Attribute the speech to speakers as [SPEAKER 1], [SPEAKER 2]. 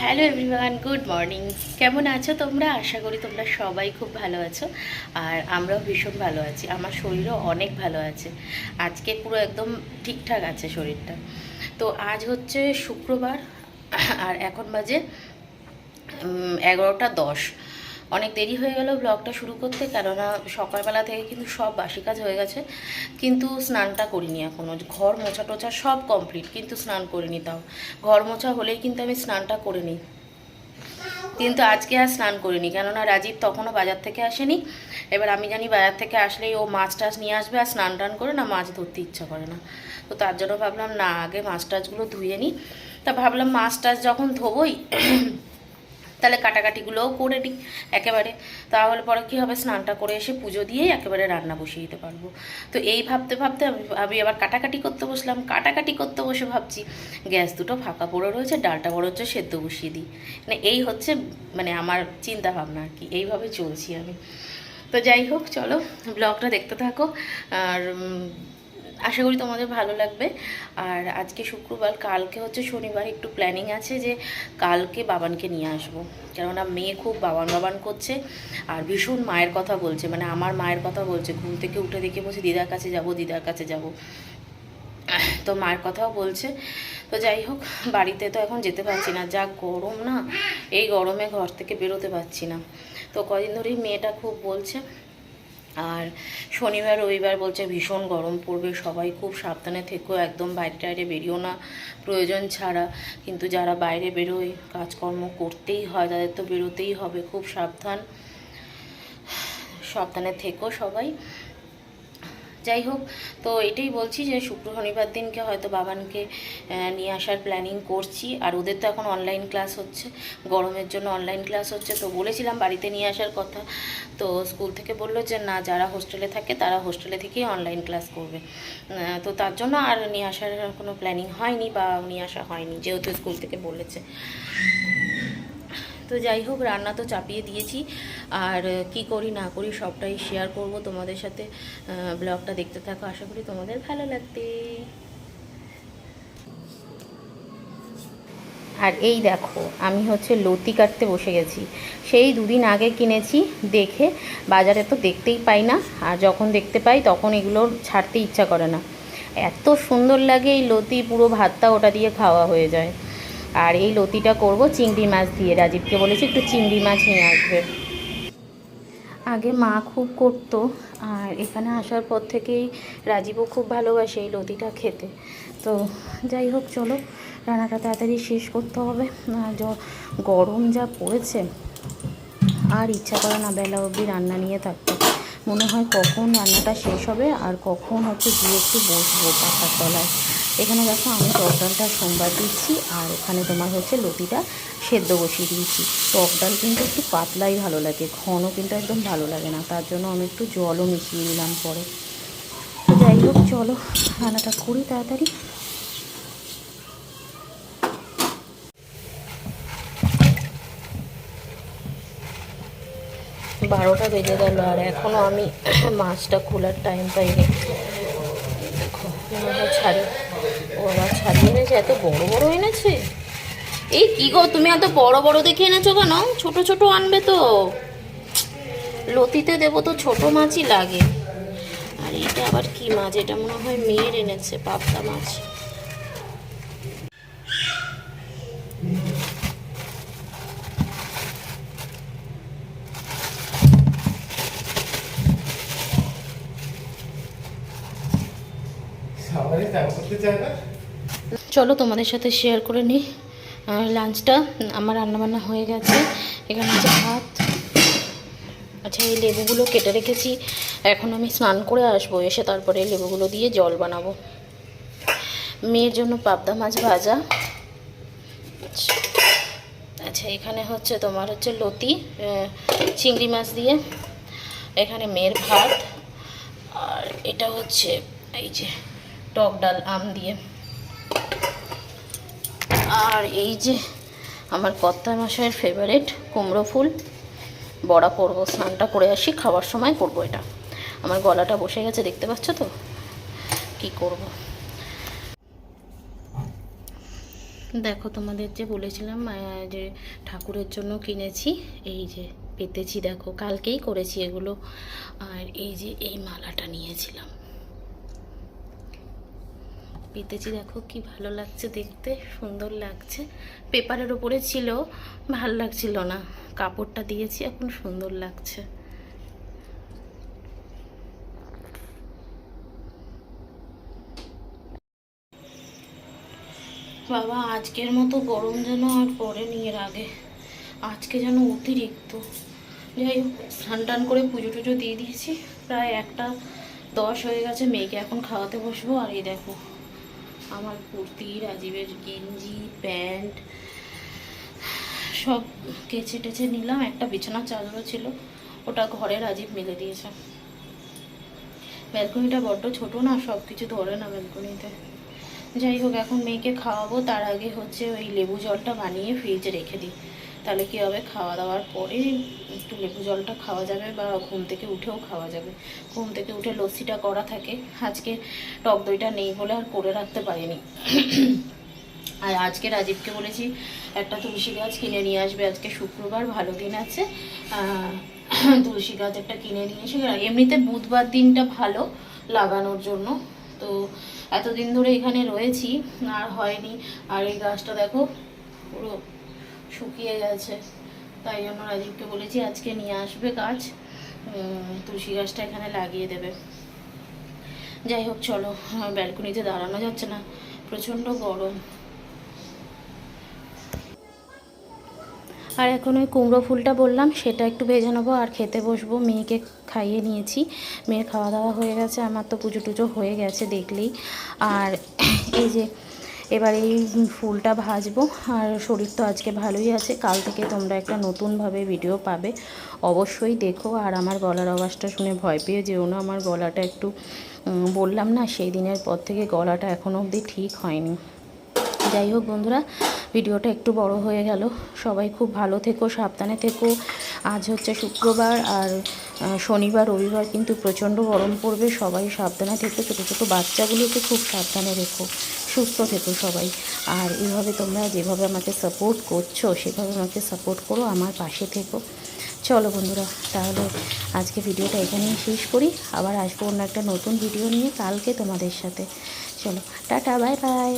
[SPEAKER 1] Hello everyone good morning কেমন আছো তোমরা? আশা করি তোমরা সবাই খুব ভালো আছো। আর আমরাও ভীষণ ভালো আছি। আমার শরীরও অনেক ভালো আছে। আজকে পুরো একদম ঠিকঠাক আছে শরীরটা। তো আজ হচ্ছে শুক্রবার, আর এখন বাজে এগারোটা দশ। অনেক দেরি হয়ে গেল ব্লগটা শুরু করতে, কেননা সকালবেলা থেকে কিন্তু সব বাসি কাজ হয়ে গেছে। কিন্তু স্নানটা করিনি এখনও ঘর মোছা টোছা সব কমপ্লিট কিন্তু স্নান করিনি তাও। ঘর মোছা হলেই কিন্তু আমি স্নানটা করে নিই। কিন্তু আজকে আর স্নান করিনি, কেননা রাজীব তখনও বাজার থেকে আসেনি। এবার আমি জানি বাজার থেকে আসলেই ও মাছ টাছ নিয়ে আসবে আর স্নান টান করে না মাছ ধরতে ইচ্ছা করে না। তো তার জন্য ভাবলাম, না, আগে মাছ টাছগুলো ধুয়ে নিই। তা ভাবলাম মাছ টাছ যখন ধোবই তাহলে কাটাকাটিগুলোও করে নিই একেবারে। তাহলে পরে কী হবে? স্নানটা করে এসে পুজো দিয়েই একেবারে রান্না বসিয়ে দিতে পারব। তো এই ভাবতে ভাবতে আমি আমি আবার কাটাকাটি করতে বসলাম। কাটাকাটি করতে বসে ভাবছি, গ্যাস দুটো ফাঁকা পড়ে রয়েছে, ডালটা বড় হচ্ছে সেদ্ধ বসিয়ে দিই। মানে এই হচ্ছে মানে আমার চিন্তা ভাবনা আর কি, এইভাবে চলছি আমি। তো যাই হোক, চলো, ব্লগটা দেখতে থাকো। আর আশা করি তোমাদের ভালো লাগবে। আর আজকে শুক্রবার, কালকে হচ্ছে শনিবার, একটু প্ল্যানিং আছে যে কালকে বাবানকে নিয়ে আসব। কেননা মেয়ে খুব বাবান বাবান করছে আর ভীষণ মায়ের কথা বলছে। মানে আমার মায়ের কথা বলছে, ঘুম থেকে উঠে দেখে বলছে, দিদার কাছে যাব, দিদার কাছে যাব। তো মায়ের কথাও বলছে। তো যাই হোক, বাড়িতে তো এখন যেতে পারছি না। যা গরম না, এই গরমে ঘর থেকে বেরোতে পারছি না। তো কদিন ধরেই মেয়েটা খুব বলছে আর শনিবার, রবিবার বলছে ভীষণ গরম পড়বে, সবাই খুব সাবধানে থেকো, একদম বাইরে টাইরে বেরিয়েও না, প্রয়োজন ছাড়া। কিন্তু যারা বাইরে বেরোয়, কাজকর্ম করতেই হয়, তাদের তো বেরোতেই হবে, খুব সাবধান। সাবধানে থেকো সবাই। যাই হোক, তো এটাই বলছি যে শুক্র শনিবার দিনকে হয়তো বাবানকে নিয়ে আসার প্ল্যানিং করছি। আর ওদের তো এখন অনলাইন ক্লাস হচ্ছে, গরমের জন্য অনলাইন ক্লাস হচ্ছে। তো বলেছিলাম বাড়িতে নিয়ে আসার কথা। তো স্কুল থেকে বলল যে, না, যারা হোস্টেলে থাকে, তারা হোস্টেলে থেকেই অনলাইন ক্লাস করবে। তো তার জন্য আর নিয়ে আসার কোনো প্ল্যানিং হয়নি বা নিয়ে আসা হয়নি, যেহেতু স্কুল থেকে বলেছে। তো যাই হোক, রান্না তো চাপিয়ে দিয়েছি। আর কি করি না করি সবটাই শেয়ার করব তোমাদের সাথে। ব্লগটা দেখতে থাকো। আশা করি তোমাদের ভালো লাগবে। আর এই দেখো, আমি হচ্ছে লতি কাটতে বসে গেছি। সেই দুদিন আগে কিনেছি, দেখে বাজারে তো দেখতেই পাই না। আর যখন দেখতে পাই, তখন এগুলো ছাড়তে ইচ্ছা করে না। এত সুন্দর লাগে এই লতি, পুরো ভাতটা ওটা দিয়ে খাওয়া হয়ে যায়। আর এই লতিটা করব চিংড়ি মাছ দিয়ে। রাজীবকে বলেছি একটু চিংড়ি মাছ নিয়ে আসবে। আগে মা খুব করতো, আর এখানে আসার পর থেকেই রাজীবও খুব ভালোবাসে এই লতিটা খেতে। তো যাই হোক, চলো, রান্নাটা তাড়াতাড়ি শেষ করতে হবে। গরম যা পড়েছে, আর ইচ্ছা করে না বেলা অবধি রান্না নিয়ে থাকতে। মনে হয় কখন রান্নাটা শেষ হবে, আর কখন হচ্ছে গিয়ে একটু বসবো পাখার তলায়। এখানে দেখো আমি টক ডালটা সোমবার দিচ্ছি, আর ওখানে তোমার হচ্ছে লতিটা সেদ্ধ বসিয়ে দিয়েছি। টক ডাল কিন্তু একটু পাতলাই ভালো লাগে ঘন কিন্তু একদম ভালো লাগে না, তার জন্য আমি একটু জলও মিশিয়ে নিলাম পরে। তো যাই হোক, চলো রান্নাটা করি তাড়াতাড়ি। বারোটা বেজে গেল, আর এখনও আমি মাছটা খোলার টাইম পাইনি। ছাড়ি। ও আবার ছাড়িয়ে এনেছে, এত বড় বড় এনেছে? এই কি গো, তুমি এত বড় বড় দেখে এনেছো কেন? ছোট ছোট আনবে তো। লতিতে দেবো তো, ছোট মাছই লাগে। আর এটা আবার কি মাছ? এটা মনে হয় মেয়ের এনেছে, পাবদা মাছ
[SPEAKER 2] সবারই চান করতে চায় না
[SPEAKER 1] চলো তোমাদের সাথে শেয়ার করে নিই। লাঞ্চটা আমার রান্নাবান্না হয়ে গেছে। এখানে আছে ভাত আচ্ছা এই লেবুগুলো কেটে রেখেছি। এখন আমি স্নান করে আসব, এসে তারপরে এই লেবুগুলো দিয়ে জল বানাবো। মেয়ের জন্য পাবদা মাছ ভাজা। আচ্ছা এখানে হচ্ছে তোমার হচ্ছে লতি চিংড়ি মাছ দিয়ে। এখানে মেয়ের ভাত। আর এটা হচ্ছে, এই যে টক ডাল, আম দিয়ে। আর এই যে আমার কর্তা মশাইয়ের ফেভারিট কুমড়ো ফুল, বড়া করব, স্নানটা করে আসি, খাওয়ার সময় করব এটা। আমার গলাটা বসে গেছে, দেখতে পাচ্ছ তো? কি করব? দেখো, তোমাদের যে বলেছিলাম যে ঠাকুরের জন্য কিনেছি, এই যে পেতেছি, দেখো, কালকেই করেছি এগুলো। আর এই যে এই মালাটা নিয়েছিলাম। পেতেছি দেখো কি ভালো লাগছে দেখতে, সুন্দর লাগছে। পেপারের ওপরে ছিল, ভালো লাগছিল না। কাপড়টা দিয়েছি, এখন সুন্দর লাগছে। বাবা, আজকের মতো গরম যেন আর পড়েনি এর আগে। আজকে যেন অতিরিক্ত। যাই হোক, স্নান টান করে পুজো টুজো দিয়ে দিয়েছি। প্রায় একটা দশ হয়ে গেছে, মেয়েকে এখন খাওয়াতে বসবো। আর এই দেখো আমার কুর্তি, রাজীবের গেঞ্জি, প্যান্ট, সব কেচে টেচে নিলাম। একটা বিছানার চাদরও ছিল। ওটা ঘরে রাজীব মেলে দিয়েছে। ব্যালকনিটা বড্ড ছোট না সব কিছু ধরে না ব্যালকনিতে। যাই হোক, এখন মেয়েকে খাওয়াবো। তার আগে হচ্ছে ওই লেবু জলটা বানিয়ে ফ্রিজে রেখে দিই। তাহলে কী হবে? খাওয়া দাওয়ার পরে একটু লেবু জলটা খাওয়া যাবে বা ঘুম থেকে উঠেও খাওয়া যাবে। ঘুম থেকে উঠে লস্যিটা করা থাকে। আজকে টক দইটা নেই বলে আর করে রাখতে পারিনি। আর আজকে রাজীবকে বলেছি, একটা তুলসী গাছ কিনে নিয়ে আসবে আজকে শুক্রবার, ভালো দিন আছে। তুলসী গাছ একটা কিনে নিয়ে এসে এমনিতে বুধবার দিনটা ভালো লাগানোর জন্য। তো এতদিন ধরে এখানে রয়েছি, আর হয়নি। আর এই গাছটা দেখো, পুরো শুকিয়ে গেছে। তাই জন্য রাজীবকে বলেছি, আজকে নিয়ে আসবে গাছ তুলসী গাছটা এখানে লাগিয়ে দেবে। যাই হোক, চলো ব্যালকনিতে দাঁড়ানো যাচ্ছে না, প্রচণ্ড গরম। আর এখন ওই কুমড়ো ফুলটা বললাম, সেটা একটু ভেজে নেব আর খেতে বসবো। মেয়েকে খাইয়ে নিয়েছি, মেয়ের খাওয়া দাওয়া হয়ে গেছে, আমার তো পুজো টুজো হয়ে গেছে দেখলেই। আর এই যে এবার এই ফুলটা ভাজবো। আর শরীর তো আজকে ভালোই আছে। কাল থেকে তোমরা একটা নতুনভাবে ভিডিও পাবে। অবশ্যই দেখো। আর আমার গলার আওয়াজটা শুনে ভয় পেয়ে যেও না। আমার গলাটা একটু বললাম না, সেই দিনের পর থেকে গলাটা এখনও অবধি ঠিক হয়নি। যাই হোক বন্ধুরা ভিডিওটা একটু বড় হয়ে গেল। সবাই খুব ভালো থেকো, সাবধানে থেকো। আজ হচ্ছে শুক্রবার আর শনিবার, রবিবার কিন্তু প্রচণ্ড গরম পড়বে। সবাই সাবধানে থেকো। ছোটো ছোটো বাচ্চাগুলোকে খুব সাবধানে রেখো। সুস্থ থেকো সবাই। আর এইভাবে তোমরা যেভাবে আমাকে সাপোর্ট করছ, সেভাবে আমাকে সাপোর্ট করো আমার পাশে থেকো। চলো বন্ধুরা, তাহলে আজকে ভিডিওটা এখানেই শেষ করি। আবার আসব অন্য একটা নতুন ভিডিও নিয়ে কালকে তোমাদের সাথে। চলো, টাটা বাই বাই